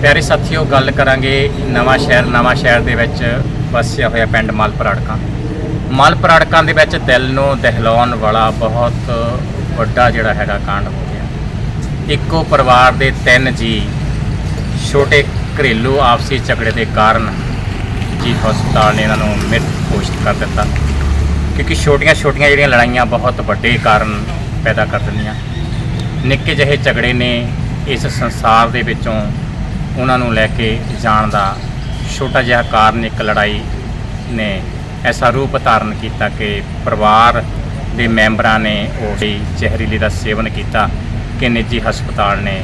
ਪਿਆਰੇ ਸਾਥੀਓ, ਗੱਲ ਕਰਾਂਗੇ ਨਵਾਂ ਸ਼ਹਿਰ ਨਵਾਂ ਸ਼ਹਿਰ ਦੇ ਵਿੱਚ ਵਸਿਆ ਹੋਇਆ ਪਿੰਡ ਮਾਲਪੁਰ ਅੜਕਾਂ ਮਾਲਪੁਰ ਅੜਕਾਂ ਦੇ ਵਿੱਚ ਦਿਲ ਨੂੰ ਦਹਿਲਾਉਣ ਵਾਲਾ ਬਹੁਤ ਵੱਡਾ ਜਿਹੜਾ ਹੈਗਾ ਕਾਂਡ ਹੋ ਗਿਆ। ਇੱਕੋ ਪਰਿਵਾਰ ਦੇ ਤਿੰਨ ਜੀ ਛੋਟੇ ਘਰੇਲੂ ਆਪਸੀ ਝਗੜੇ ਦੇ ਕਾਰਨ ਜੀ ਹਸਪਤਾਲ ਨੇ ਇਹਨਾਂ ਨੂੰ ਮ੍ਰਿਤ ਘੋਸ਼ਿਤ ਕਰ ਦਿੱਤਾ। ਕਿਉਂਕਿ ਛੋਟੀਆਂ-ਛੋਟੀਆਂ ਜਿਹੜੀਆਂ ਲੜਾਈਆਂ ਬਹੁਤ ਵੱਡੇ ਕਾਰਨ ਪੈਦਾ ਕਰ ਦਿੰਦੀਆਂ। ਨਿੱਕੇ ਜਿਹੇ ਝਗੜੇ ਨੇ ਇਸ ਸੰਸਾਰ ਦੇ ਵਿੱਚੋਂ ਉਹਨਾਂ ਨੂੰ ਲੈ ਕੇ ਜਾਣ ਦਾ ਛੋਟਾ ਜਿਹਾ ਕਾਰਨ ਇੱਕ ਲੜਾਈ ਨੇ ਐਸਾ ਰੂਪ ਧਾਰਨ ਕੀਤਾ ਕਿ ਪਰਿਵਾਰ ਦੇ ਮੈਂਬਰਾਂ ਨੇ ਉਸ ਜ਼ਹਿਰੀਲੀ ਦਾ ਸੇਵਨ ਕੀਤਾ ਕਿ ਨਿੱਜੀ ਹਸਪਤਾਲ ਨੇ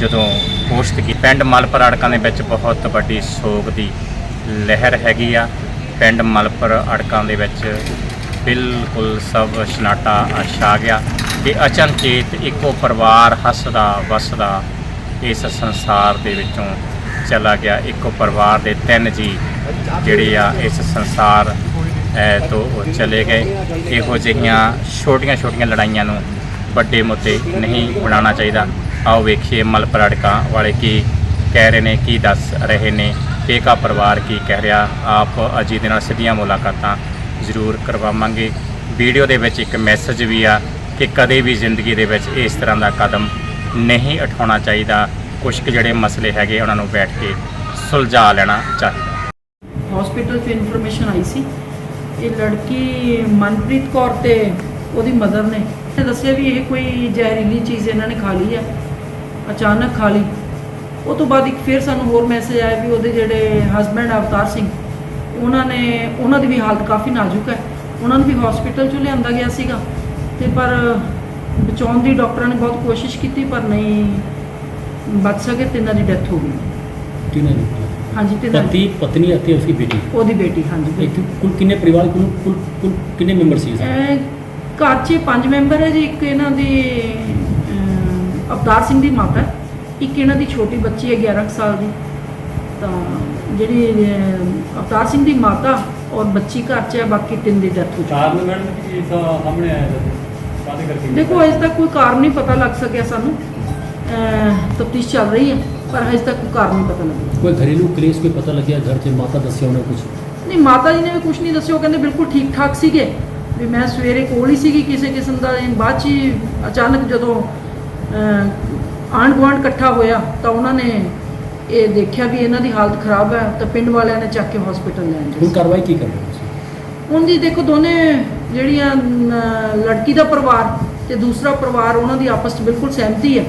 ਜਦੋਂ ਪੋਸਟ ਕੀ ਪਿੰਡ ਮਲਪੁਰ ਅੜਕਾਂ ਦੇ ਵਿੱਚ ਬਹੁਤ ਵੱਡੀ ਸੋਗ ਦੀ ਲਹਿਰ ਹੈਗੀ ਆ। ਪਿੰਡ ਮਲਪੁਰ ਅੜਕਾਂ ਦੇ ਵਿੱਚ ਬਿਲਕੁਲ ਸਭ ਸਨਾਟਾ ਛਾ ਗਿਆ ਕਿ ਅਚਨਚੇਤ ਇੱਕੋ ਪਰਿਵਾਰ ਹੱਸਦਾ ਵਸਦਾ ਇਸ ਸੰਸਾਰ ਦੇ ਵਿੱਚੋਂ ਚਲਾ ਗਿਆ ਇੱਕੋ ਪਰਿਵਾਰ ਦੇ ਤਿੰਨ ਜੀ, ਜਿਹੜੇ ਆ ਇਸ ਸੰਸਾਰ ਤੋਂ ਚਲੇ ਗਏ। ਇਹੋ ਜਿਹੀਆਂ ਛੋਟੀਆਂ-ਛੋਟੀਆਂ ਲੜਾਈਆਂ ਨੂੰ ਵੱਡੇ ਮੁੱਦੇ ਨਹੀਂ ਬਣਾਉਣਾ ਚਾਹੀਦਾ। ਆਓ ਵੇਖੀਏ ਮਲਪੁਰ ਵਾਲੇ ਕੀ ਕਹਿ ਰਹੇ ਨੇ, ਕੀ ਦੱਸ ਰਹੇ ਨੇ ਏਕਾ ਪਰਿਵਾਰ ਕੀ ਕਹਿ ਰਿਹਾ। ਆਪ ਅਜੀ ਦੇ ਨਾਲ ਸਿੱਧੀਆਂ ਮੁਲਾਕਾਤਾਂ ਜ਼ਰੂਰ ਕਰਵਾਵਾਂਗੇ। ਵੀਡੀਓ ਦੇ ਵਿੱਚ ਇੱਕ ਮੈਸੇਜ ਵੀ ਆ ਕਿ ਕਦੇ ਵੀ ਜ਼ਿੰਦਗੀ ਦੇ ਵਿੱਚ ਇਸ ਤਰ੍ਹਾਂ ਦਾ ਕਦਮ ਨਹੀਂ ਉਠਾਉਣਾ ਚਾਹੀਦਾ। ਕੁਝ ਕੁ ਜਿਹੜੇ ਮਸਲੇ ਹੈਗੇ ਉਹਨਾਂ ਨੂੰ ਬੈਠ ਕੇ ਸੁਲਝਾ ਲੈਣਾ ਚਾਹੀਦਾ। ਹਸਪੀਟਲ 'ਚ ਇਨਫੋਰਮੇਸ਼ਨ ਆਈ ਸੀ। ਇਹ ਲੜਕੀ ਮਨਪ੍ਰੀਤ ਕੌਰ ਤੇ ਉਹਦੀ ਮਦਰ ਨੇ। ਤੇ ਦੱਸਿਆ ਵੀ ਇਹ ਕੋਈ ਜ਼ਹਿਰੀਲੀ ਚੀਜ਼ ਇਹਨਾਂ ਨੇ ਖਾ ਲਈ ਆ। ਅਚਾਨਕ ਖਾ ਲਈ। ਉਹ ਤੋਂ ਬਾਅਦ ਇੱਕ ਫਿਰ ਸਾਨੂੰ ਹੋਰ ਮੈਸੇਜ ਆਇਆ ਵੀ ਉਹਦੇ ਜਿਹੜੇ ਹਸਬੰਡ ਅਵਤਾਰ ਸਿੰਘ, ਉਹਨਾਂ ਨੇ, ਉਹਨਾਂ ਦੀ ਵੀ ਹਾਲਤ ਕਾਫੀ ਨਾਜ਼ੁਕ ਹੈ। ਉਹਨਾਂ ਨੂੰ ਵੀ ਹਸਪੀਟਲ 'ਚੋਂ ਲਿਆਂਦਾ ਗਿਆ ਸੀਗਾ। ਤੇ ਪਰ ਬਚਾਉਣ ਦੀ ਡਾਕਟਰਾਂ ਨੇ ਬਹੁਤ ਕੋਸ਼ਿਸ਼ ਕੀਤੀ ਪਰ ਨਹੀਂ ਬਚ ਸਕੇ ਤੇ ਇਹਨਾਂ ਦੀ ਡੈਥ ਹੋ ਗਈ। ਕਿਹਨਾਂ ਦੀ? ਹਾਂਜੀ ਤੇ ਪਤੀ ਪਤਨੀ ਅਤੇ ਉਸਦੀ ਬੇਟੀ? ਉਹਦੀ ਬੇਟੀ ਹਾਂਜੀ। ਇਹ ਕੁੱਲ ਕਿੰਨੇ ਪਰਿਵਾਰ ਕੁੱਲ ਕੁੱਲ ਕਿੰਨੇ ਮੈਂਬਰ ਸੀ ਇਸ ਘਰ 'ਚ ਪੰਜ ਮੈਂਬਰ ਹੈ ਜੀ ਇੱਕ ਇਹਨਾਂ ਦੀ ਅਵਤਾਰ ਸਿੰਘ ਦੀ ਮਾਤਾ ਇੱਕ ਇਹਨਾਂ ਦੀ ਛੋਟੀ ਬੱਚੀ ਹੈ 11 ਕੁ ਸਾਲ ਦੀ। ਤਾਂ ਜਿਹੜੀ ਅਵਤਾਰ ਸਿੰਘ ਦੀ ਮਾਤਾ ਔਰ ਬੱਚੀ ਘਰ 'ਚ ਹੈ ਬਾਕੀ ਤਿੰਨ ਦੀ ਡੈਥ ਹੋ ਚੁੱਕੀ ਚਾਰ ਨੂੰ ਮੈਡਮ ਸਾਹਮਣੇ ਆਇਆ ਦੇਖੋ ਅਜੇ ਤੱਕ ਕੋਈ ਕਾਰਨ ਨਹੀਂ ਪਤਾ ਲੱਗ ਸਕਿਆ ਸਾਨੂੰ। ਤਫਤੀਸ਼ ਚੱਲ ਰਹੀ ਹੈ ਪਰ ਅਜੇ ਤੱਕ ਕੋਈ ਕਾਰਨ ਨਹੀਂ ਪਤਾ ਲੱਗਿਆ। ਕੋਈ ਘरेलू ਕਲੇਸ਼ ਕੋਈ ਪਤਾ ਲੱਗਿਆ ਘਰ 'ਚ ਮਾਤਾ ਦੱਸਿਆ ਉਹਨੇ ਕੁਝ ਨਹੀਂ ਮਾਤਾ ਜੀ ਨੇ ਵੀ ਕੁਝ ਨਹੀਂ ਦੱਸਿਆ ਉਹ ਕਹਿੰਦੇ ਬਿਲਕੁਲ ਠੀਕ ਠਾਕ ਸੀਗੇ। ਵੀ ਮੈਂ ਸਵੇਰੇ ਕੋਲ ਹੀ ਸੀਗੀ ਕਿਸੇ ਕਿਸਮ ਦਾ ਇਹ ਬਾਅਦ 'ਚ ਹੀ ਅਚਾਨਕ ਜਦੋਂ ਆਂਢ ਗੁਆਂਢ ਇਕੱਠਾ ਹੋਇਆ ਤਾਂ ਉਹਨਾਂ ਨੇ ਇਹ ਦੇਖਿਆ ਵੀ ਇਹਨਾਂ ਦੀ ਹਾਲਤ ਖਰਾਬ ਹੈ ਤਾਂ ਪਿੰਡ ਵਾਲਿਆਂ ਨੇ ਚੱਕ ਕੇ ਹਸਪੀਟਲ ਲੈ ਹੁਣ ਗਏ ਕਾਰਵਾਈ ਕੀ ਕਰ ਰਹੇ ਹੋ ਤੁਸੀਂ? ਹੁਣ ਜੀ ਦੇਖੋ ਦੋਨੇ ਜਿਹੜੀਆਂ ਲੜਕੀ ਦਾ ਪਰਿਵਾਰ ਤੇ ਦੂਸਰਾ ਪਰਿਵਾਰ ਉਹਨਾਂ ਦੀ ਆਪਸ 'ਚ ਬਿਲਕੁਲ ਸਹਿਮਤੀ ਹੈ।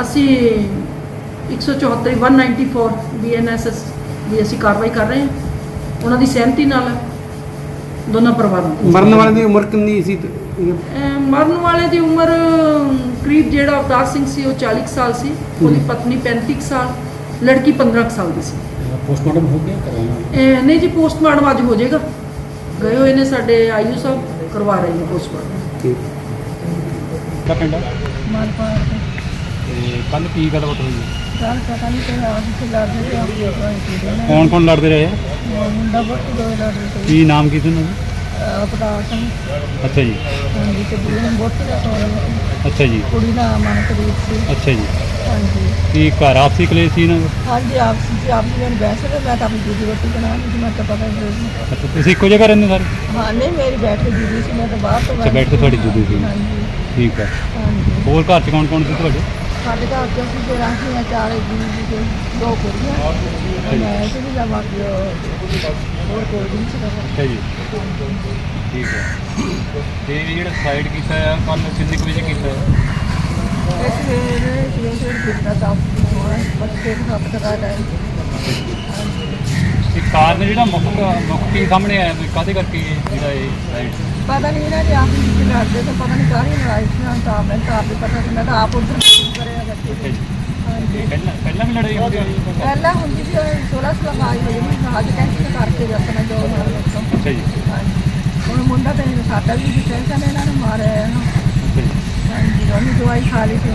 ਅਸੀਂ 174 194 ਬੀਐਨਐਸਐਸ ਦੀ ਅਸੀਂ ਕਾਰਵਾਈ ਕਰ ਰਹੇ ਹਾਂ। ਉਹਨਾਂ ਦੀ ਸਹਿਮਤੀ ਨਾਲ ਦੋਨਾਂ ਪਰਿਵਾਰਾਂ ਦੀ। ਮਰਨ ਵਾਲੇ ਦੀ ਉਮਰ ਕਿੰਨੀ ਸੀ? ਮਰਨ ਵਾਲੇ ਦੀ ਉਮਰ ਕਰੀਬ ਜਿਹੜਾ ਅਵਤਾਰ ਸਿੰਘ ਸੀ ਉਹ 40 ਕੁ ਸਾਲ ਸੀ। ਉਹਦੀ ਪਤਨੀ 35 ਕੁ ਸਾਲ ਲੜਕੀ 15 ਕੁ ਸਾਲ ਦੀ ਸੀ। ਪੋਸਟਮਾਰਟਮ ਹੋ ਗਿਆ ਇਹ ਨਹੀਂ ਜੀ ਪੋਸਟਮਾਰਟਮ ਅੱਜ ਹੋ ਜਾਏਗਾ। ਗਏ ਹੋਏ ਨੇ ਸਾਡੇ ਆਈਯੂ ਸਾਹਿਬ ਕਰਵਾ ਰਹੇ ਨੇ ਪੋਸਟਮਾਰਟਮ ਠੀਕ। ਕਿਹੜਾ ਪਿੰਡ ਆ? ਮਾਲਪਾ ਤੇ। ਕੱਲ ਕੀ ਗੱਲਬਾਤ ਹੋਈ? ਗੱਲ ਪਤਾ ਨਹੀਂ ਕਿ ਆਪ ਕਿੱਥੇ ਲੜਦੇ ਤੇ ਆਪ ਕਿਹਦੇ ਨੇ ਕੌਣ ਕੌਣ ਲੜਦੇ ਰਹੇ ਆ? ਮੁੰਡਾ ਬਹੁਤ ਦੋ ਲੜਦੇ ਤੇ ਕੀ ਨਾਮ ਕੀ ਸੀ ਉਹਨਾਂ ਦਾ? ਅਪਦਾਰ ਸਿੰਘ। ਅੱਛਾ ਜੀ। ਹਾਂਜੀ ਤੇ ਬੁੜੀ ਨੂੰ ਬਹੁਤ ਦਾ ਸੋਹਣਾ ਅੱਛਾ ਜੀ। ਕੁੜੀ ਦਾ ਮਨਪ੍ਰੀਤ ਸੀ। ਅੱਛਾ ਜੀ। ਹਾਂਜੀ। ਕੀ ਘਰ ਆਪਸੀ ਕਲੇਸ਼ ਸੀ ਇਹਨਾਂ ਦਾ? ਹਾਂਜੀ ਆਪ ਜੀ ਆਪ ਜੀ ਨੇ ਬੈਠ ਕੇ ਮੈਂ ਤਾਂ ਆਪਣੀ ਦੂਜੀ ਰੋਟੀ ਬਣਾ ਲਈ ਸੀ, ਮੈਂ ਤਾਂ ਪਤਾ ਨਹੀਂ ਸੀ। ਅੱਛਾ ਤੁਸੀਂ ਇੱਕੋ ਜਗ੍ਹਾ ਰਹਿੰਦੇ ਸਾਰੇ? ਹਾਂ ਨਹੀਂ ਮੇਰੀ ਬੈਠ ਕੇ ਦੀਦੀ ਸੀ ਮੈਂ ਤਾਂ ਬਾਹਰ ਤੋਂ ਅੱਛਾ, ਬੈਠ ਕੇ ਤੁਹਾਡੀ ਦੀਦੀ ਸੀ। ਹਾਂਜੀ। ਠੀਕ ਹੈ। ਹਾਂਜੀ। ਹੋਰ ਘਰ ਚ ਕੌਣ ਕੌਣ ਸੀ ਤੁਹਾਡੇ? ਸਾਡੇ ਘਰ ਚ ਅਸੀਂ ਜੇ ਰਾਖੀਆਂ ਚਾਰੇ ਜੀ ਜੀ ਦੋ ਕੁੜੀਆਂ। ਮੈਂ ਤੇ ਵੀ ਜਾਵਾਂ ਕਿ ਹੋਰ ਕੋਈ ਨਹੀਂ ਸੀ ਅੱਛਾ ਜੀ। ਠੀਕ ਹੈ। ਤੇ ਇਹ ਜਿਹੜਾ ਸਾਈਡ ਕੀਤਾ ਆ ਕੱਲ ਕਿੰਨੇ ਕੁ ਵਜੇ ਕੀਤਾ ਹੈ ਤਾਂ ਕਾਰਨ ਜਿਹੜਾ ਮੁੱਖ ਮੁੱਖ ਕੀ ਸਾਹਮਣੇ ਆਇਆ ਵੀ ਕਾਹਦੇ ਕਰਕੇ ਜਿਹੜਾ ਇਹ ਪਤਾ ਨਹੀਂ ਇਹਨਾਂ ਦੇ ਆਪ ਹੀ ਜਿੱਥੇ ਲੜਦੇ ਤਾਂ ਪਤਾ ਨਹੀਂ ਕਾਹਦੀ ਲੜਾਈ ਸੀ ਨਾ ਤਾਂ ਮੈਂ ਤਾਂ ਆਪ ਹੀ ਪਤਾ ਸੀ ਮੈਂ ਤਾਂ ਆਪ ਉਧਰ ਕਰਿਆ ਹਾਂਜੀ। ਤੇ ਪਹਿਲਾਂ ਪਹਿਲਾਂ ਵੀ ਲੜਾਈ ਹੁੰਦੀ ਹੋਈ ਪਹਿਲਾਂ ਹੁੰਦੀ ਸੀ 16 ਸਾਲ ਆਈ ਹੋਈ ਮੈਂ ਅੱਜ ਟੈਂਸ਼ਨ ਕਰਕੇ ਆਪਣਾ ਜੋ ਨਾਲ ਅੱਛਾ ਜੀ। ਹੁਣ ਮੁੰਡਾ ਤੇ ਸਾਡਾ ਵੀ ਟੈਂਸ਼ਨ ਇਹਨਾਂ ਨੇ ਮਾਰਿਆ ਹੈ ਨਾ। ਅੱਛਾ ਜੀ। ਹਾਂਜੀ ਉਹਨੇ ਦਵਾਈ ਖਾ ਲਈ ਸੀ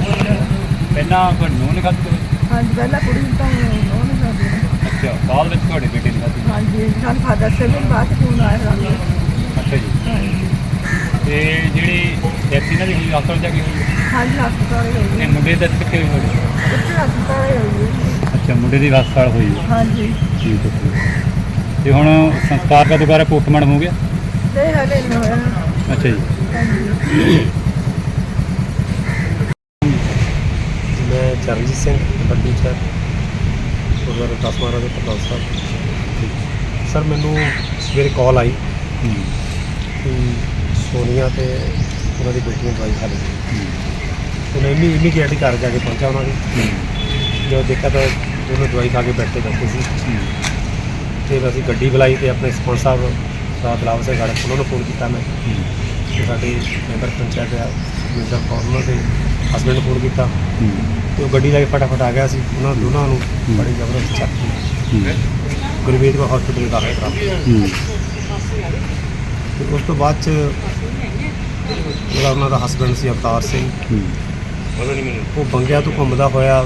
ਪਹਿਲਾਂ ਕੋਈ ਨੂੰ ਨਿਕਲ ਕੇ ਹਾਂਜੀ ਪਹਿਲਾਂ ਕੁੜੀ ਨੂੰ ਤਾਂ ਉਹ ਨਹੀਂ ਕਰਦੀ ਅੱਛਾ ਬਾਅਦ ਵਿੱਚ ਤੁਹਾਡੇ ਬੇਟੇ ਨੇ ਖਾਧੀ? ਹਾਂਜੀ ਸਾਨੂੰ ਫਾਦਰ ਸੇ ਵੀ ਬਾਅਦ ਫੋਨ ਆਇਆ ਸਾਨੂੰ। ਅੱਛਾ ਜੀ। ਹਾਂਜੀ ਤੇ ਜਿਹੜੀ ਡੈਥ ਇਹਨਾਂ ਦੀ ਹੋਈ ਹਸਪਤਾਲ ਜਾ ਕੇ ਹੋਈ? ਹਾਂਜੀ ਹਸਪਤਾਲ ਹੀ ਹੋਈ। ਤੇ ਹੈ ਮੁੰਡੇ ਦਾ ਕਿੱਥੇ ਹੋਈ ਹੋਈ ਉੱਥੇ ਹਸਪਤਾਲ ਹੀ ਹੋਈ ਹੈ। ਅੱਛਾ ਮੁੰਡੇ ਦੀ ਹਸਪਤਾਲ ਹੋਈ ਹੈ। ਹਾਂਜੀ। ਠੀਕ ਹੈ ਠੀਕ ਹੈ। ਤੇ ਹੁਣ ਸੰਸਕਾਰ ਕਦੋਂ ਕਰ ਪੋਸਟਮਾਰਟਮ ਹੋ ਗਿਆ? ਤੇ ਹਲੇ ਨਹੀਂ ਹੋਇਆ। ਅੱਛਾ ਜੀ। ਮੈਂ ਚਰਨਜੀਤ ਸਿੰਘ ਬੱਡੀ ਸਰ ਗੁਰਦੁਆਰਾ ਦਸ ਮਹਾਰਾਜ ਦੇ ਪ੍ਰਧਾਨ ਸਾਹਿਬ ਸਰ ਮੈਨੂੰ ਸਵੇਰੇ ਕਾਲ ਆਈ ਕਿ ਸੋਨੀਆ ਤੇ ਉਹਨਾਂ ਦੀ ਬੇਟੀ ਨੂੰ ਦਵਾਈ ਖਾ ਲਈ। ਹੂੰ, ਉਹਨੇ ਇਮੀ ਇਮੀਡੀਏਟਲੀ ਘਰ ਜਾ ਕੇ ਪਹੁੰਚਾ ਉਹਨਾਂ ਦੇ ਜਦੋਂ ਦੇਖਿਆ ਤਾਂ ਦੋਨੋਂ ਦਵਾਈ ਖਾ ਕੇ ਬੈਠੇ ਬੈਠੇ ਸੀ। ਹੂੰ, ਅਸੀਂ ਗੱਡੀ ਬੁਲਾਈ ਤੇ ਆਪਣੇ ਸਰਪੰਚ ਸਾਹਿਬ ਸਾਹ ਦਲਾਵ ਸਿੰਘ ਗੜਕ ਉਹਨਾਂ ਨੂੰ ਫੋਨ ਕੀਤਾ ਮੈਂ। ਹੂੰ, ਤੇ ਸਾਡੇ ਮੈਂਬਰ ਪੰਚਾਇਤ ਆ ਮਿਸਟਰ ਕੌਰ ਉਹਨਾਂ ਦੇ ਹਸਬੰਡ ਨੂੰ ਫੋਨ ਕੀਤਾ। ਤੇ ਉਹ ਗੱਡੀ ਲੈ ਕੇ ਫਟਾਫਟ ਆ ਗਿਆ ਸੀ। ਉਹਨਾਂ ਦੋਨਾਂ ਨੂੰ ਬੜੀ ਜ਼ਬਰਦਸਤ ਚੱਕ ਗੁਰਵੇਦ ਕੋ ਹਸਪੀਟਲ ਕਰਾ ਹੂੰ, ਤੇ ਉਸ ਤੋਂ ਬਾਅਦ ਚ ਜਿਹੜਾ ਉਹਨਾਂ ਦਾ ਹਸਬੰਡ ਸੀ ਅਵਤਾਰ ਸਿੰਘ ਉਹ ਬੰਗਿਆ ਤੋਂ ਘੁੰਮਦਾ ਹੋਇਆ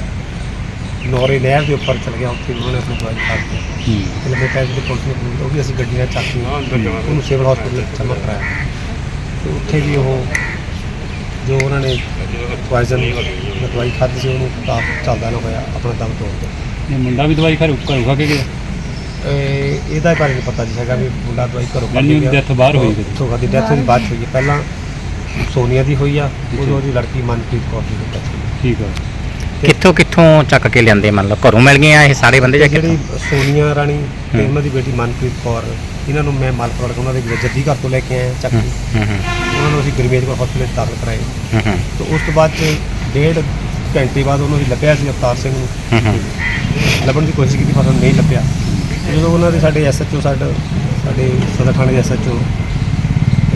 ਨੌਰੇ ਨਹਿਰ ਦੇ ਉੱਪਰ ਚਲ ਗਿਆ। ਉੱਥੇ ਉਹਨਾਂ ਨੇ ਆਪਣੀ ਦਵਾਈ ਖਾ ਹੂੰ, ਤੇ ਪੈਸੇ ਦੇ ਪੁਲਿਸ ਨੇ ਫੋਨ ਉਹ ਵੀ ਅਸੀਂ ਗੱਡੀ ਨਾਲ ਚੱਕ ਕੇ ਉਹਨੂੰ ਸਿਵਲ ਹਸਪੀਟਲ ਜਮ੍ਹਾਂ ਕਰਾਇਆ। ਤੇ ਉੱਥੇ ਵੀ ਉਹ ਜੋ ਉਹਨਾਂ ਨੇ ਪੋਇਜ਼ਨ ਦਵਾਈ ਖਾਧੀ ਸੀ ਉਹਨੂੰ ਤਾਂ ਚੱਲਦਾ ਨਾ ਹੋਇਆ ਆਪਣਾ ਦਮ ਤੋੜ ਦਿੱਤਾ। ਇਹ ਮੁੰਡਾ ਵੀ ਦਵਾਈ ਖਾ ਘਰੋਂ ਖਾ ਕੇ ਗਿਆ? ਇਹ ਇਹਦਾ ਬਾਰੇ ਨਹੀਂ ਪਤਾ ਜੀ ਹੈਗਾ ਵੀ ਮੁੰਡਾ ਦਵਾਈ ਘਰੋਂ ਯਾਨੀ ਉਹਦੀ death ਬਾਹਰ ਹੋਈ ਕਿਤੇ? ਤੋਂ ਦੀ ਡੈਥ ਉਹਦੀ ਬਾਅਦ 'ਚ ਹੋਈ ਹੈ। ਪਹਿਲਾਂ ਸੋਨੀਆ ਦੀ ਹੋਈ ਆ ਉਦੋਂ ਉਹਦੀ ਲੜਕੀ ਮਨਪ੍ਰੀਤ ਕੌਰ ਦੀ ਹੋਈ ਠੀਕ ਹੈ ਕਿੱਥੋਂ ਕਿੱਥੋਂ ਚੱਕ ਕੇ ਲਿਆਂਦੇ? ਮੰਨ ਲਓ ਘਰੋਂ ਮਿਲ ਗਏ ਆ ਇਹ ਸਾਰੇ ਬੰਦੇ ਜਾਂ ਜਿਹੜੀ ਕਿੱਥੋਂ? ਸੋਨੀਆ ਰਾਣੀ ਤੇ ਹੂੰ। ਉਹਨਾਂ ਦੀ ਬੇਟੀ ਮਨਪ੍ਰੀਤ ਕੌਰ ਇਹਨਾਂ ਨੂੰ ਮੈਂ ਮਾਲਪੁਰ ਉਹਨਾਂ ਦੇ ਜੱਦੀ ਘਰ ਤੋਂ ਲੈ ਕੇ ਆਇਆ ਚੱਕ ਕੇ। ਉਹਨਾਂ ਨੂੰ ਅਸੀਂ ਗੁਰਮੇਜ ਕੋਲ ਹਸਪੀਟਲ ਦਾਖਲ ਕਰਾਏ। ਹੂੰ ਹੂੰ, ਤੇ ਉਸ ਤੋਂ ਬਾਅਦ 'ਚ ਡੇਢ ਘੰਟੇ ਬਾਅਦ ਉਹਨੂੰ ਅਸੀਂ ਲੱਭਿਆ ਸੀ ਅਵਤਾਰ ਸਿੰਘ ਨੂੰ। ਹੂੰ ਹੂੰ, ਲੱਭਣ ਦੀ ਕੋਸ਼ਿਸ਼ ਕੀਤੀ ਪਰ ਉਹਨੂੰ ਨਹੀਂ ਲੱਭਿਆ। ਜਦੋਂ ਉਹਨਾਂ ਦੇ ਸਾਡੇ ਐਸਐਚਓ ਸਾਡੇ ਸਾਡੇ ਸਦਰ ਥਾਣੇ ਦੇ ਐਸਐਚਓ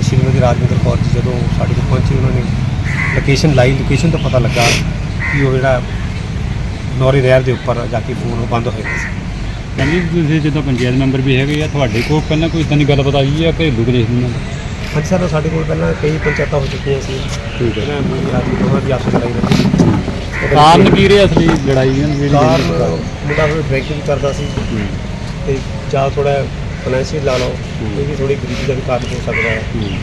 ਸ਼੍ਰੀਮਤੀ ਰਾਜਵਿੰਦਰ ਕੌਰ ਜੀ ਜਦੋਂ ਸਾਡੇ ਕੋਲ ਪਹੁੰਚੇ ਉਹਨਾਂ ਨੇ ਲੋਕੇਸ਼ਨ ਲਾਈ। ਲੋਕੇਸ਼ਨ ਤੋਂ ਪਤਾ ਲੱਗਾ ਕਿ ਉਹ ਜਿਹੜਾ ਨੌਰੀ ਨਹਿਰ ਦੇ ਉੱਪਰ ਜਾ ਕੇ ਫੋਨ ਬੰਦ ਹੋਇਆ ਸੀ ਕਹਿੰਦੀ ਤੁਸੀਂ ਜਦੋਂ ਪੰਚਾਇਤ ਮੈਂਬਰ ਵੀ ਹੈਗੇ ਆ ਤੁਹਾਡੇ ਕੋਲ ਪਹਿਲਾਂ ਕੋਈ ਇਦਾਂ ਦੀ ਗੱਲਬਾਤ ਆਈ ਹੈ ਘਰੇਲੂ ਕਲੇਸ਼ ਦੀ ਨਾਲ? ਹਾਂਜੀ ਸਰ ਸਾਡੇ ਕੋਲ ਪਹਿਲਾਂ ਕਈ ਪੰਚਾਇਤਾਂ ਹੋ ਚੁੱਕੀਆਂ ਸੀ। ਠੀਕ ਹੈ। ਦੀ ਆਦਮੀ ਦੋਵਾਂ ਦੀ ਆਪਸ ਲੜਾਈ ਰਹਿੰਦੀ ਸੀ। ਕਾਰਨ ਕੀ ਰਿਹਾ ਅਸਲੀ ਲੜਾਈ ਦੀ? ਕਾਰਨ ਮੁੰਡਾ ਫਿਰ ਡਰਿੰਕਿੰਗ ਕਰਦਾ ਸੀ। ਹੂੰ, ਤੇ ਜਾਂ ਥੋੜਾ ਫਾਈਨੈਂਸ਼ੀਅਲ ਲਾ ਲਓ ਹੂੰ। ਇਹ ਵੀ ਥੋੜੀ ਗਰੀਬੀ ਦਾ ਵੀ ਕਾਰਨ ਹੋ ਸਕਦਾ ਹੈ। ਹੂੰ,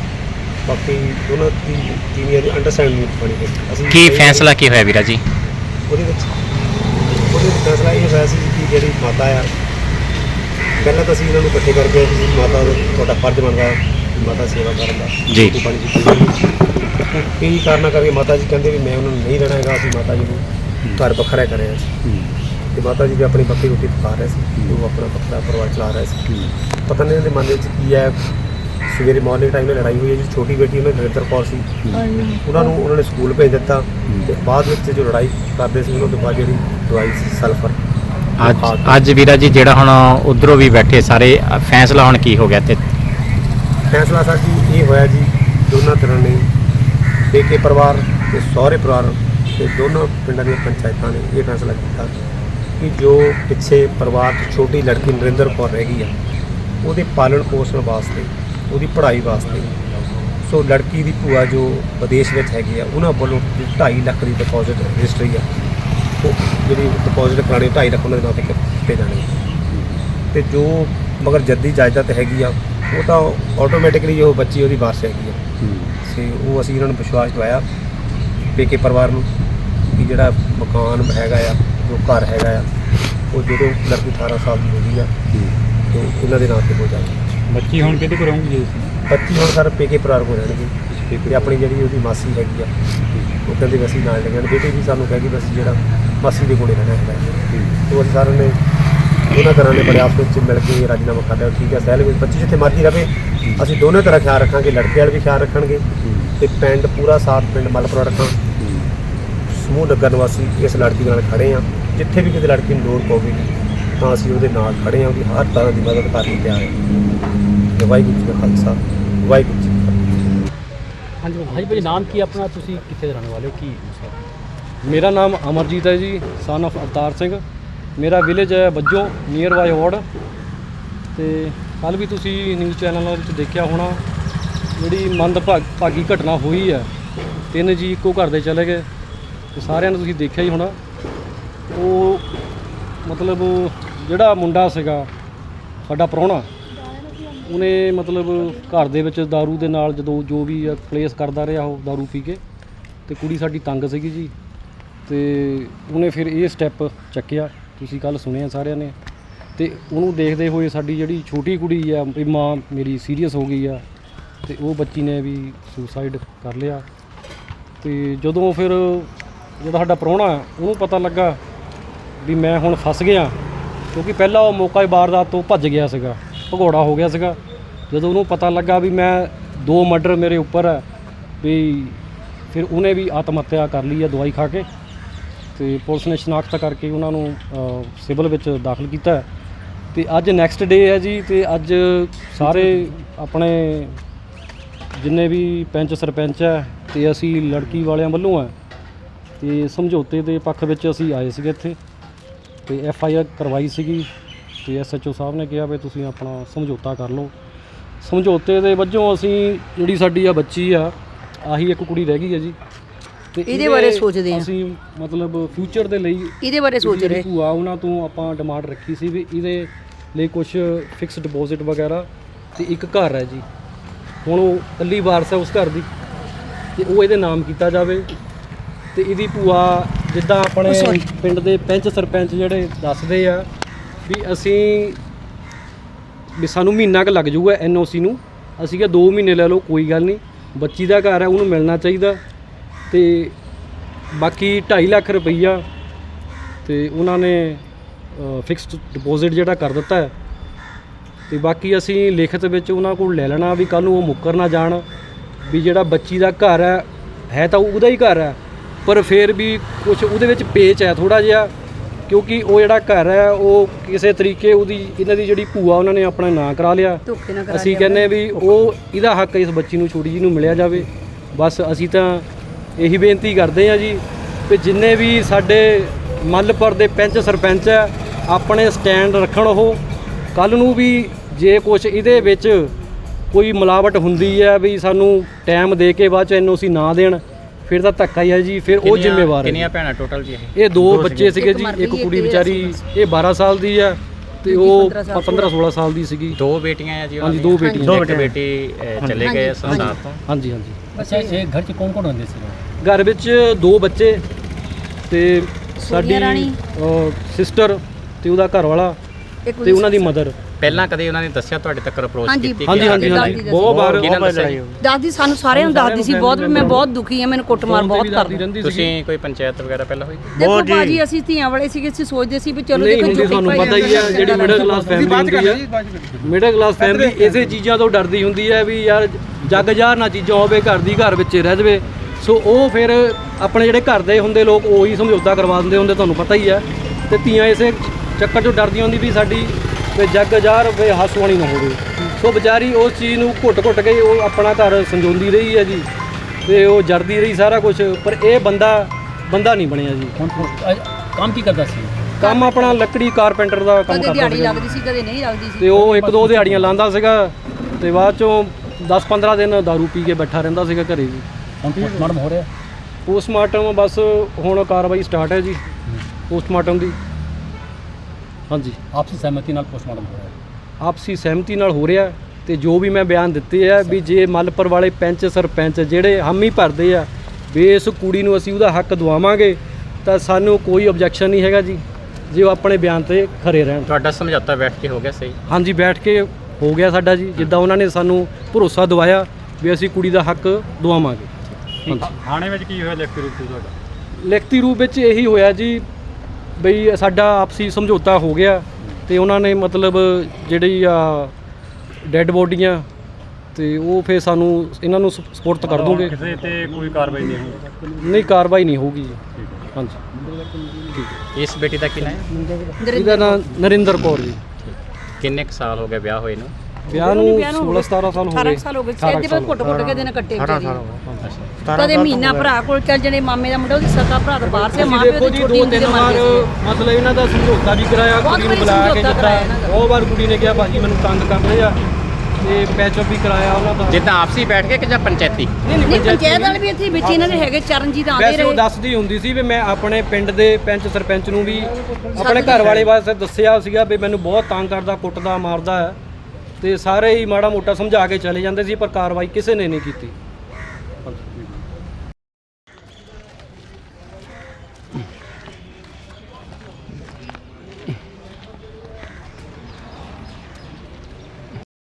ਬਾਕੀ ਦੋਨਾਂ ਦੀ ਟੀਮੀਆਂ ਦੀ ਅੰਡਰਸਟੈਂਡਿੰਗ ਬਣੀ ਹੋਈ ਅਸੀਂ ਕੀ ਫੈਸਲਾ ਕੀ ਹੋਇਆ ਵੀਰਾ ਜੀ? ਉਹਦੇ ਵਿੱਚ ਉਹਦੇ ਵਿੱਚ ਫੈਸਲਾ ਇਹ ਹੋਇਆ ਸੀ ਜਿਹੜੀ ਮਾਤਾ ਆ ਪਹਿਲਾਂ ਤਾਂ ਅਸੀਂ ਇਹਨਾਂ ਨੂੰ ਇਕੱਠੇ ਕਰਕੇ ਮਾਤਾ ਦਾ ਤੁਹਾਡਾ ਫਰਜ਼ ਬਣਦਾ ਮਾਤਾ ਸੇਵਾ ਕਰਨ ਦਾ ਜੀ। ਰੋਟੀ ਪਾਣੀ ਦੀ ਤੇ ਕਈ ਕਾਰਨਾਂ ਕਰਕੇ ਮਾਤਾ ਜੀ ਕਹਿੰਦੇ ਵੀ ਮੈਂ ਉਹਨਾਂ ਨੂੰ ਨਹੀਂ ਰਹਿਣਾ ਹੈਗਾ ਅਸੀਂ ਮਾਤਾ ਜੀ ਨੂੰ ਘਰ ਵੱਖਰਾ ਕਰਿਆ। ਤੇ ਮਾਤਾ ਜੀ ਵੀ ਆਪਣੀ ਬੱਕੀ ਰੋਟੀ ਪਕਾ ਰਹੇ ਸੀ ਉਹ ਆਪਣਾ ਵੱਖਰਾ ਪਰਿਵਾਰ ਚਲਾ ਰਹੇ ਸੀ। ਪਤਾ ਨਹੀਂ ਇਹਦੇ ਮਨ ਵਿੱਚ ਕੀ ਹੈ ਸਵੇਰੇ ਮਾਰਨਿੰਗ ਟਾਈਮ 'ਤੇ ਲੜਾਈ ਹੋਈ ਹੈ ਜੀ ਛੋਟੀ ਬੇਟੀ ਉਹਨਾਂ ਦੀ ਨਰਿੰਦਰ ਕੌਰ ਸੀ। ਉਹਨਾਂ ਨੂੰ ਉਹਨਾਂ ਨੇ ਸਕੂਲ ਭੇਜ ਦਿੱਤਾ ਤੇ ਬਾਅਦ ਵਿੱਚ ਜੋ ਲੜਾਈ ਕਰਦੇ ਸੀ ਉਹਨਾਂ ਤੋਂ ਬਾਅਦ ਜਿਹੜੀ ਦਵਾਈ ਸੀ ਸਲਫਰ ਅੱਜ ਅੱਜ ਵੀਰਾ ਜੀ, ਜਿਹੜਾ ਹੁਣ ਉਧਰੋਂ ਵੀ ਬੈਠੇ, ਸਾਰੇ ਫੈਸਲਾ ਹੁਣ ਕੀ ਹੋ ਗਿਆ ਤੇ ਫੈਸਲਾ ਸਰ ਜੀ, ਇਹ ਹੋਇਆ ਜੀ, ਦੋਨਾਂ ਤਰ੍ਹਾਂ ਨੇ, ਪੇਕੇ ਪਰਿਵਾਰ ਤੇ ਸਹੁਰੇ ਪਰਿਵਾਰ ਤੇ ਦੋਨੋਂ ਪਿੰਡਾਂ ਦੀਆਂ ਪੰਚਾਇਤਾਂ ਨੇ ਇਹ ਫੈਸਲਾ ਕੀਤਾ ਕਿ ਜੋ ਪਿੱਛੇ ਪਰਿਵਾਰ 'ਚ ਛੋਟੀ ਲੜਕੀ ਨਰਿੰਦਰ ਕੌਰ ਰਹਿ ਗਈ ਆ, ਉਹਦੇ ਪਾਲਣ ਪੋਸ਼ਣ ਵਾਸਤੇ, ਉਹਦੀ ਪੜ੍ਹਾਈ ਵਾਸਤੇ, ਸੋ ਲੜਕੀ ਦੀ ਭੂਆ ਜੋ ਵਿਦੇਸ਼ ਵਿੱਚ ਹੈਗੀ ਆ, ਉਹਨਾਂ ਵੱਲੋਂ 2.5 ਲੱਖ ਦੀ ਡਿਪੋਜ਼ਿਟ ਰਜਿਸਟਰੀ ਆ। ਉਹ ਜਿਹੜੀ ਡਿਪੋਜ਼ਿਟ ਕਰਾਣੀ 2.5 ਲੱਖ ਉਹਨਾਂ ਦੇ ਨਾਂ ਤੇ ਕੀਤੇ ਜਾਣੇ ਤੇ ਜੋ ਮਗਰ ਜੱਦੀ ਜਾਇਦਾਦ ਹੈਗੀ ਆ ਉਹ ਤਾਂ ਆਟੋਮੈਟਿਕਲੀ ਉਹ ਬੱਚੀ ਉਹਦੀ ਵਾਰਸ ਹੈਗੀ ਆ। ਹੂੰ, ਤੇ ਉਹ ਅਸੀਂ ਇਹਨਾਂ ਨੂੰ ਵਿਸ਼ਵਾਸ ਦਵਾਇਆ ਪੇਕੇ ਪਰਿਵਾਰ ਨੂੰ ਕਿ ਜਿਹੜਾ ਮਕਾਨ ਹੈਗਾ ਆ ਜੋ ਘਰ ਹੈਗਾ ਆ ਉਹ ਜਦੋਂ ਲੜਕੀ 18 ਸਾਲ ਦੀ ਹੋ ਗਈ ਆ। ਤੇ ਇਹਨਾਂ ਦੇ ਨਾਂ ਤੇ ਹੋ ਜਾਏਗਾ ਬੱਚੀ ਹੁਣ ਕਿਹਦੇ ਕੋਲ ਰਹੂਗੀ ਜੀ? ਬੱਚੀ ਹੁਣ ਸਰ ਪੇਕੇ ਪਰਿਵਾਰ ਕੋਲ ਰਹਿਣਗੇ। ਤੇ ਆਪਣੀ ਜਿਹੜੀ ਉਹਦੀ ਮਾਸੀ ਹੈਗੀ ਆ ਕਹਿੰਦੇ ਵੀ ਅਸੀਂ ਨਾਲ ਲੈ ਜਾਣਾ ਬੇਟੀ ਵੀ ਸਾਨੂੰ ਕਹਿ ਗਈ ਅਸੀਂ ਜਿਹੜਾ ਮਾਸੀ ਦੇ ਕੋਲੇ ਰਹਿਣਾ ਹੈਗਾ। ਉਹ ਅਸੀਂ ਸਾਰਿਆਂ ਨੇ ਉਹਨਾਂ ਤਰ੍ਹਾਂ ਨੇ ਬੜੇ ਆਪਸ ਵਿੱਚ ਮਿਲ ਕੇ ਰਾਜੀਨਾਮਾ ਕਰ ਲਿਆ ਠੀਕ ਹੈ ਸਹਿਲ ਵਿੱਚ ਬੱਚੀ ਜਿੱਥੇ ਮਰਜ਼ੀ ਰਵੇ। ਅਸੀਂ ਦੋਨੋਂ ਤਰ੍ਹਾਂ ਖਿਆਲ ਰੱਖਾਂਗੇ ਲੜਕੇ ਵਾਲੇ ਵੀ ਖਿਆਲ ਰੱਖਣਗੇ ਤੇ ਪਿੰਡ ਪੂਰਾ ਸਾਥ ਪਿੰਡ ਮਲਪੁਰਾ ਰੱਖਾਂ। ਸਮੂਹ ਨਗਰ ਨਿਵਾਸੀ ਇਸ ਲੜਕੀ ਨਾਲ ਖੜੇ ਆ। ਜਿੱਥੇ ਵੀ ਕਿਸੇ ਲੜਕੀ ਨੂੰ ਲੋੜ ਪਵੇਗੀ ਤਾਂ ਅਸੀਂ ਉਹਦੇ ਨਾਲ ਖੜੇ ਆ ਉਹਦੀ ਹਰ ਤਰ੍ਹਾਂ ਦੀ ਮਦਦ ਕਰਨ ਲਈ ਤਿਆਰ ਹਾਂ ਵਾਹਿਗੁਰੂ ਜੀ ਦਾ ਖਾਲਸਾ ਵਾਹਿਗੁਰੂ ਹਾਂਜੀ ਹਾਂਜੀ ਭਾਈ ਨਾਮ ਕੀ ਆਪਣਾ? ਤੁਸੀਂ ਕਿੱਥੇ ਦੇ ਰਹਿਣ ਵਾਲੇ ਹੋ? ਕੀ ਮੇਰਾ ਨਾਮ ਅਮਰਜੀਤ ਹੈ ਜੀ ਸਨ of ਅਵਤਾਰ ਸਿੰਘ। ਮੇਰਾ ਵਿਲੇਜ ਹੈ ਬੱਜੋ ਨੀਅਰ ਬਾਈ ਵਾਰਡ ਤੇ ਕੱਲ ਵੀ ਤੁਸੀਂ ਨਿਊਜ਼ ਚੈਨਲਾਂ ਵਿੱਚ ਦੇਖਿਆ ਹੋਣਾ, ਜਿਹੜੀ ਮੰਦਭਾਗ, ਭਾਗੀ ਘਟਨਾ ਹੋਈ ਹੈ। ਤਿੰਨ ਜੀ ਇੱਕੋ ਘਰ ਦੇ ਚਲੇ ਗਏ। ਤੇ ਸਾਰਿਆਂ ਨੇ ਤੁਸੀਂ ਦੇਖਿਆ ਹੀ ਹੋਣਾ। ਉਹ ਮਤਲਬ ਜਿਹੜਾ ਮੁੰਡਾ ਸੀਗਾ, ਸਾਡਾ ਪ੍ਰਾਹੁਣਾ ਉਹਨੇ ਮਤਲਬ ਘਰ ਦੇ ਵਿੱਚ दारू ਦੇ ਨਾਲ ਜਦੋਂ ਜੋ ਵੀ ਕਲੇਸ਼ ਕਰਦਾ ਰਿਹਾ ਉਹ दारू ਪੀ ਕੇ ਤੇ ਕੁੜੀ ਸਾਡੀ ਤੰਗ ਸੀਗੀ ਜੀ ਤੇ ਉਹਨੇ ਫਿਰ ਇਹ ਸਟੈਪ ਚੱਕਿਆ ਤੁਸੀਂ ਕੱਲ ਸੁਣਿਆ ਸਾਰਿਆਂ ਨੇ ਤੇ ਉਹਨੂੰ ਦੇਖਦੇ ਹੋਏ ਸਾਡੀ ਜਿਹੜੀ ਛੋਟੀ ਕੁੜੀ ਆ ਵੀ ਮਾਂ ਮੇਰੀ ਸੀਰੀਅਸ ਹੋ ਗਈ ਆ ਤੇ ਉਹ ਬੱਚੀ ਨੇ ਵੀ ਸੁਸਾਈਡ ਕਰ ਲਿਆ ਤੇ ਜਦੋਂ ਫਿਰ ਜਦੋਂ ਸਾਡਾ ਪ੍ਰਾਹੁਣਾ ਉਹਨੂੰ ਪਤਾ ਲੱਗਾ ਵੀ ਮੈਂ ਹੁਣ ਫਸ ਗਿਆ ਕਿਉਂਕਿ ਪਹਿਲਾਂ ਉਹ ਮੌਕਾ ਹੀ ਵਾਰਦਾਤ ਤੋਂ ਭੱਜ ਗਿਆ ਸੀਗਾ ਭਗੌੜਾ ਹੋ ਗਿਆ ਸੀਗਾ। ਜਦੋਂ ਉਹਨੂੰ ਪਤਾ ਲੱਗਾ ਵੀ ਮੈਂ ਦੋ ਮਰਡਰ ਮੇਰੇ ਉੱਪਰ ਹੈ ਵੀ ਫਿਰ ਉਹਨੇ ਵੀ ਆਤਮ ਹੱਤਿਆ ਕਰ ਲਈ ਹੈ ਦਵਾਈ ਖਾ ਕੇ। ਤੇ ਪੁਲਿਸ ਨੇ ਸ਼ਨਾਖਤ ਕਰਕੇ ਉਹਨਾਂ ਨੂੰ ਅ, ਸਿਵਲ ਵਿੱਚ ਦਾਖਲ ਕੀਤਾ ਹੈ। ਤੇ ਅੱਜ ਨੈਕਸਟ ਡੇ ਹੈ ਜੀ ਤੇ ਅੱਜ ਸਾਰੇ ਆਪਣੇ ਜਿੰਨੇ ਵੀ ਪੰਚ ਸਰਪੰਚ ਹੈ ਤੇ ਅਸੀਂ ਲੜਕੀ ਵਾਲਿਆਂ ਵੱਲੋਂ ਹੈ। ਤੇ ਸਮਝੌਤੇ ਦੇ ਪੱਖ ਵਿੱਚ ਅਸੀਂ ਆਏ ਸੀਗੇ ਇੱਥੇ ਤੇ ਐਫ ਆਈ ਆਰ ਕਰਵਾਈ ਸੀਗੀ। ਤੇ ਐਸ ਐਚ ਓ ਸਾਹਿਬ ਨੇ ਕਿਹਾ ਵੀ ਤੁਸੀਂ ਆਪਣਾ ਸਮਝੌਤਾ ਕਰ ਲਓ। ਸਮਝੌਤੇ ਦੇ ਵਜੋਂ ਅਸੀਂ ਜਿਹੜੀ ਸਾਡੀ ਆ ਬੱਚੀ ਆ ਆਹੀ ਇੱਕ ਕੁੜੀ ਰਹਿ ਗਈ ਹੈ ਜੀ। ਤੇ ਇਹਦੇ ਬਾਰੇ ਸੋਚਦੇ ਹਾਂ। ਅਸੀਂ ਮਤਲਬ ਫਿਊਚਰ ਦੇ ਲਈ ਇਹਦੇ ਬਾਰੇ ਸੋਚ ਰਹੇ ਭੂਆ ਉਹਨਾਂ ਤੋਂ ਆਪਾਂ ਡਿਮਾਂਡ ਰੱਖੀ ਸੀ ਵੀ ਇਹਦੇ ਲਈ ਕੁਝ ਫਿਕਸ ਡਿਪੋਜ਼ਿਟ ਵਗੈਰਾ ਤੇ ਇੱਕ ਘਰ ਹੈ ਜੀ। ਹੁਣ ਉਹ ਇਕੱਲੀ ਵਾਰਸ ਹੈ ਉਸ ਘਰ ਦੀ। ਤੇ ਉਹ ਇਹਦੇ ਨਾਮ ਕੀਤਾ ਜਾਵੇ। ਤੇ ਇਹਦੀ ਭੂਆ ਜਿੱਦਾਂ ਆਪਣੇ ਪਿੰਡ ਦੇ ਪੰਚ ਸਰਪੰਚ ਜਿਹੜੇ ਦੱਸਦੇ ਆ ਵੀ ਅਸੀਂ ਵੀ ਸਾਨੂੰ ਮਹੀਨਾ ਕੁ ਲੱਗ ਜਾਊਗਾ ਐਨਓਸੀ ਨੂੰ। ਅਸੀਂ ਕਿਹਾ 2 ਮਹੀਨੇ ਲੈ ਲਓ, ਕੋਈ ਗੱਲ ਨਹੀਂ। ਬੱਚੀ ਦਾ ਘਰ ਹੈ, ਉਹਨੂੰ ਮਿਲਣਾ ਚਾਹੀਦਾ। ਤੇ ਬਾਕੀ 2.5 ਲੱਖ ਰੁਪਈਆ ਤੇ ਉਹਨਾਂ ਨੇ ਫਿਕਸਡ ਡਿਪੋਜ਼ਿਟ ਜਿਹੜਾ ਕਰ ਦਿੱਤਾ ਹੈ। ਤੇ ਬਾਕੀ ਅਸੀਂ ਲਿਖਤ ਵਿੱਚ ਉਹਨਾਂ ਕੋਲ ਲੈ ਲੈਣਾ ਵੀ ਕੱਲ ਨੂੰ ਉਹ ਮੁੱਕਰ ਨਾ ਜਾਣ। ਵੀ ਜਿਹੜਾ ਬੱਚੀ ਦਾ ਘਰ ਹੈ ਹੈ ਤਾਂ ਉਹਦਾ ਹੀ ਘਰ ਹੈ। ਪਰ ਫਿਰ ਵੀ ਕੁਝ ਉਹਦੇ ਵਿੱਚ ਪੇਚ ਹੈ ਥੋੜਾ ਜਿਹਾ। ਕਿਉਂਕਿ ਉਹ ਜਿਹੜਾ ਘਰ ਹੈ ਉਹ ਕਿਸੇ ਤਰੀਕੇ ਉਹਦੀ ਇਹਨਾਂ ਦੀ ਜਿਹੜੀ ਭੂਆ ਉਹਨਾਂ ਨੇ ਆਪਣਾ ਨਾਂ ਕਰਾ ਲਿਆ। ਧੋਖੇ ਨਾਲ ਕਰਾ ਅਸੀਂ ਲਿਆ। ਕਹਿੰਦੇ ਵੀ ਉਹ ਇਹਦਾ ਹੱਕ ਇਸ ਬੱਚੀ ਨੂੰ ਛੋਟੀ ਜੀ ਨੂੰ ਮਿਲਿਆ ਜਾਵੇ। ਬਸ ਅਸੀਂ ਤਾਂ ਇਹੀ ਬੇਨਤੀ ਕਰਦੇ ਹਾਂ ਜੀ ਕਿ ਜਿੰਨੇ ਵੀ ਸਾਡੇ ਮੱਲਪੁਰ ਦੇ ਪੰਚ ਸਰਪੰਚ ਹੈ ਆਪਣੇ ਸਟੈਂਡ ਰੱਖਣ ਉਹ। ਕੱਲ ਨੂੰ ਵੀ ਜੇ ਕੁਝ ਇਹਦੇ ਵਿੱਚ ਕੋਈ ਮਿਲਾਵਟ ਹੁੰਦੀ ਹੈ ਵੀ ਸਾਨੂੰ ਟਾਈਮ ਦੇ ਕੇ ਬਾਅਦ ਚ ਐਨਓਸੀ ਨਾ ਦੇਣ ਫਿਰ ਤਾਂ ਧੱਕਾ ਹੀ ਹੈ ਜੀ ਫਿਰ ਉਹ ਕਿੰਨੀਆਂ- ਜ਼ਿੰਮੇਵਾਰ ਹੈ ਕਿੰਨੀਆਂ ਭੈਣਾਂ ਟੋਟਲ ਜੀ ਇਹ? ਇਹ ਦੋ ਬੱਚੇ ਸੀਗੇ ਜੀ ਇੱਕ ਕੁੜੀ ਵਿਚਾਰੀ ਇਹ 12 ਸਾਲ ਦੀ ਹੈ ਤੇ ਉਹ 15 ਸਾਲ 15 16 ਸਾਲ ਦੀ ਸੀਗੀ। ਦੋ ਬੇਟੀਆਂ ਆ ਜੀ ਹਾਂਜੀ, ਦੀਆਂ? ਦੋ ਬੇਟੀਆਂ। ਇੱਕ ਬੇਟੀ ਚਲੇ ਗਏ ਸੰਸਾਰ ਤੋਂ। ਹਾਂਜੀ ਹਾਂਜੀ। ਅੱਛਾ ਇਹ ਘਰ 'ਚ ਕੌਣ ਕੌਣ ਰਹਿੰਦੇ ਸੀ? ਘਰ ਵਿੱਚ ਦੋ ਬੱਚੇ ਤੇ ਸਾਡੀ ਰਾਣੀ। ਸਿਸਟਰ ਤੇ ਉਹਦਾ ਘਰ ਵਾਲਾ ਤੇ ਉਹਨਾਂ ਦੀ ਮਦਰ ਪਹਿਲਾਂ ਕਦੇ ਉਹਨਾਂ ਨੇ ਦੱਸਿਆ ਤੁਹਾਡੇ ਤੱਕ ਅਪਰੋਚ ਹਾਂਜੀ, ਕੀਤੀ ਹਾਂਜੀ ਕਿ ਹਾਂਜੀ ਹਾਂਜੀ। ਬਹੁਤ ਵਾਰ ਕਿਹਨਾਂ ਦੱਸਿਆ ਜੀ? ਦਾਦੀ ਸਾਨੂੰ ਸਾਰਿਆਂ ਨੂੰ ਦੱਸਦੀ ਸੀ ਬਹੁਤ ਵੀ ਮੈਂ ਬਹੁਤ ਦੁਖੀ ਹਾਂ ਮੈਨੂੰ ਕੁੱਟਮਾਰ ਬਹੁਤ ਕਰਦੀ ਕਰਦੀ। ਰਹਿੰਦੀ ਸੀ ਤੁਸੀਂ ਕੋਈ ਪੰਚਾਇਤ ਵਗੈਰਾ ਪਹਿਲਾਂ ਹੋਈ? ਦੇਖੋ ਬਾਜੀ ਅਸੀਂ ਧੀਆਂ ਵਾਲੇ ਸੀਗੇ ਅਸੀਂ ਸੋਚਦੇ ਸੀ ਵੀ ਚਲੋ ਨਹੀਂ ਦੇਖੋ ਹੁੰਦੀ ਛੋਟੇ ਤੁਹਾਨੂੰ ਪਤਾ ਹੀ ਹੈ ਜਿਹੜੀ ਮਿਡਲ ਕਲਾਸ ਫੈਮਿਲੀ ਹੁੰਦੀ ਹੈ ਮਿਡਲ ਕਲਾਸ ਫੈਮਿਲੀ ਇਸੇ ਚੀਜ਼ਾਂ ਤੋਂ ਡਰਦੀ ਹੁੰਦੀ ਹੈ ਵੀ ਯਾਰ ਜੱਗ ਜਾਰ ਨਾ ਚੀਜ਼ਾਂ ਹੋਵੇ ਘਰ ਦੀ ਘਰ ਵਿੱਚ ਹੀ ਰਹਿ ਜਾਵੇ। ਸੋ ਉਹ ਫਿਰ ਆਪਣੇ ਜਿਹੜੇ ਘਰ ਦੇ ਹੁੰਦੇ ਲੋਕ ਉਹੀ ਸਮਝੌਤਾ ਕਰਵਾ ਦਿੰਦੇ ਹੁੰਦੇ ਤੁਹਾਨੂੰ ਪਤਾ ਹੀ ਹੈ। ਤੇ ਧੀਆਂ ਇਸੇ ਚੱਕਰ ਤੋਂ ਡਰਦੀਆਂ ਹੁੰਦੀ ਵੀ ਸਾਡੀ ਵੀ ਜੱਗ ਜਾਰ ਵੀ ਹਸਵਾਣੀ ਨਾ ਹੋਵੇ। ਸੋ ਵਿਚਾਰੀ ਉਸ ਚੀਜ਼ ਨੂੰ ਘੁੱਟ-ਘੁੱਟ ਕੇ ਉਹ ਆਪਣਾ ਘਰ ਸੰਜੋਂਦੀ ਰਹੀ ਹੈ ਜੀ। ਤੇ ਉਹ ਜਰਦੀ ਰਹੀ ਸਾਰਾ ਕੁਝ ਪਰ ਇਹ ਬੰਦਾ ਬੰਦਾ ਨਹੀਂ ਬਣਿਆ ਜੀ। ਹੁਣ ਕੰਮ ਕੀ ਕਰਦਾ ਸੀ? ਕੰਮ ਆਪਣਾ ਲੱਕੜੀ ਕਾਰਪੈਂਟਰ ਦਾ ਕੰਮ ਕਦੇ ਕਰਦਾ ਦਿਹਾੜੀ ਸੀਗਾ। ਲੱਗਦੀ ਸੀ ਕਦੇ ਨਹੀਂ ਲੱਗਦੀ ਸੀ। ਤੇ ਉਹ ਇੱਕ ਦੋ ਦਿਹਾੜੀਆਂ ਲਾਂਦਾ ਸੀਗਾ ਤੇ ਬਾਅਦ ਚੋਂ 10-15 ਦਿਨ दारू ਪੀ ਕੇ ਬੈਠਾ ਰਹਿੰਦਾ ਸੀਗਾ ਘਰੇ ਜੀ। ਹੁਣ ਪੋਸਟਮਾਰਟਮ ਹੋ ਰਿਹਾ? ਪੋਸਟਮਾਰਟਮ ਬਸ ਹੁਣ ਕਾਰਵਾਈ ਸਟਾਰਟ ਹੈ ਜੀ ਪੋਸਟਮਾਰਟਮ ਦੀ। ਹਾਂਜੀ। ਆਪਸੀ ਸਹਿਮਤੀ ਨਾਲ ਪੋਸਟਮਾਰਟਮ ਹੋ ਰਿਹਾ ਆਪਸੀ ਸਹਿਮਤੀ ਨਾਲ ਹੋ ਰਿਹਾ ਤੇ ਜੋ ਵੀ ਮੈਂ ਬਿਆਨ ਦਿੱਤੇ ਆ ਵੀ ਜੇ ਮੱਲਪੁਰ ਵਾਲੇ ਪੰਚ ਸਰਪੰਚ ਜਿਹੜੇ ਹਾਮੀ ਭਰਦੇ ਆ ਵੀ ਇਸ ਕੁੜੀ ਨੂੰ ਅਸੀਂ ਉਹਦਾ ਹੱਕ ਦਵਾਵਾਂਗੇ ਤਾਂ ਸਾਨੂੰ ਕੋਈ ਆਬਜੈਕਸ਼ਨ ਨਹੀਂ ਹੈਗਾ ਜੀ ਜੇ ਉਹ ਆਪਣੇ ਬਿਆਨ ਤੇ ਖਰੇ ਰਹਿਣ। ਤੁਹਾਡਾ ਸਮਝੌਤਾ ਬੈਠ ਕੇ ਹੋ ਗਿਆ ਸਹੀ? ਹਾਂਜੀ ਬੈਠ ਕੇ ਹੋ ਗਿਆ ਸਾਡਾ ਜੀ ਜਿੱਦਾਂ ਉਹਨਾਂ ਨੇ ਸਾਨੂੰ ਭਰੋਸਾ ਦਿਵਾਇਆ ਵੀ ਅਸੀਂ ਕੁੜੀ ਦਾ ਹੱਕ ਦਵਾਵਾਂਗੇ। ਹਾਂਜੀ ਥਾਣੇ ਵਿੱਚ ਕੀ ਹੋਇਆ ਲਿਖਤੀ ਰੂਪ ਚ ਤੁਹਾਡਾ? ਲਿਖਤੀ ਰੂਪ ਵਿੱਚ ਇਹੀ ਹੋਇਆ ਜੀ ਬਈ ਸਾਡਾ ਆਪਸੀ ਸਮਝੌਤਾ ਹੋ ਗਿਆ ਤੇ ਉਹਨਾਂ ਨੇ ਮਤਲਬ ਜਿਹੜੀ ਆ ਡੈੱਡ ਬੋਡੀਆਂ ਤੇ ਉਹ ਫੇਰ ਸਾਨੂੰ ਇਹਨਾਂ ਨੂੰ ਸਪੋਰਟ ਕਰ ਦੋਗੇ। ਕਿਸੇ ਤੇ ਕੋਈ ਕਾਰਵਾਈ ਨਹੀਂ ਹੋਈ ਨਹੀਂ ਕਾਰਵਾਈ ਨਹੀਂ ਹੋਊਗੀ ਜੀ। ਹਾਂਜੀ। ਇਸ ਬੇਟੀ ਦਾ ਕੀ ਨਾਮ ਹੈ? ਇਹਦਾ ਨਾਮ ਨਰਿੰਦਰ ਕੌਰ ਜੀ। ਕਿੰਨੇ ਕੁ ਸਾਲ ਹੋ ਗਏ ਵਿਆਹ ਹੋਏ ਨੂੰ? ਵਿਆਹ ਨੂੰ 16 17 ਸਾਲ ਹੋ 18 ਗਏ। ਸਾਲ ਹੋ ਗਏ 18 ਸਿਰ ਦੇ ਘੁੱਟ ਘੁੱਟ ਕੇ ਦਿਨ ਕੱਟੇ ਵਿਚਾਰੀ ਕਦੇ। ਮਹੀਨਾ ਭਰਾ ਕੋਲ ਚੱਲ ਜਣੇ ਮਾਮੇ ਦਾ ਮੁੰਡਾ ਉਹਦੀ ਸਕਾ ਭਰਾ ਦਾ ਬਾਹਰ ਸੀ ਮਾਂ ਪਿਓ ਦੇਖੋ ਦੀ ਜੀ ਛੋਟੀ ਦੋ ਹੁੰਦੀ ਤਿੰਨ ਤੇ ਮਰ ਵਾਰ ਮਤਲਬ ਇਹਨਾਂ ਦਾ ਸਮਝੌਤਾ ਵੀ ਕਰਾਇਆ ਬਹੁਤ ਕੁੜੀ ਨੂੰ ਵਾਰੀ ਬੁਲਾ ਕੇ ਸਮਝੌਤਾ ਜਿੱਦਾਂ ਕਰਾਇਆ ਇਹਨਾਂ ਦਾ। ਬਹੁਤ ਵਾਰ ਕੁੜੀ ਨੇ ਕਿਹਾ ਭਾਜੀ ਮੈਨੂੰ ਤੰਗ ਕਰ ਰਹੇ ਆ ਤੇ ਪੈਚਅਪ ਵੀ ਕਰਾਇਆ ਉਹਨਾਂ ਦਾ। ਜਿੱਦਾਂ ਆਪਸੀ ਬੈਠ ਕੇ ਕਿ ਜਾਂ ਪੰਚਾਇਤੀ? ਨਹੀਂ ਨਹੀਂ ਪੰਚਾਇਤ ਵਾਲੇ ਵੀ ਇੱਥੇ ਵਿੱਚ ਇਹਨਾਂ ਦੇ ਹੈਗੇ ਚਰਨਜੀਤ ਆਉਂਦੇ ਵੈਸੇ ਉਹ ਰਹੇ। ਦੱਸਦੀ ਹੁੰਦੀ ਸੀ ਵੀ ਮੈਂ ਆਪਣੇ ਪਿੰਡ ਦੇ ਪੰਚ ਸਰਪੰਚ ਨੂੰ ਵੀ ਆਪਣੇ ਘਰ ਵਾਲੇ ਵਾਸਤੇ ਦੱਸਿਆ ਸੀਗਾ ਵੀ ਮੈਨੂੰ ਬਹੁਤ ਤੰਗ ਕਰਦਾ ਕੁੱਟਦਾ ਮਾਰਦਾ ਹੈ। ਤੇ ਸਾਰੇ ਹੀ ਮਾੜਾ ਮੋਟਾ ਸਮਝਾ ਕੇ ਚਲੇ ਜਾਂਦੇ ਸੀ, ਪਰ ਕਾਰਵਾਈ ਕਿਸੇ ਨੇ ਨਹੀਂ ਕੀਤੀ।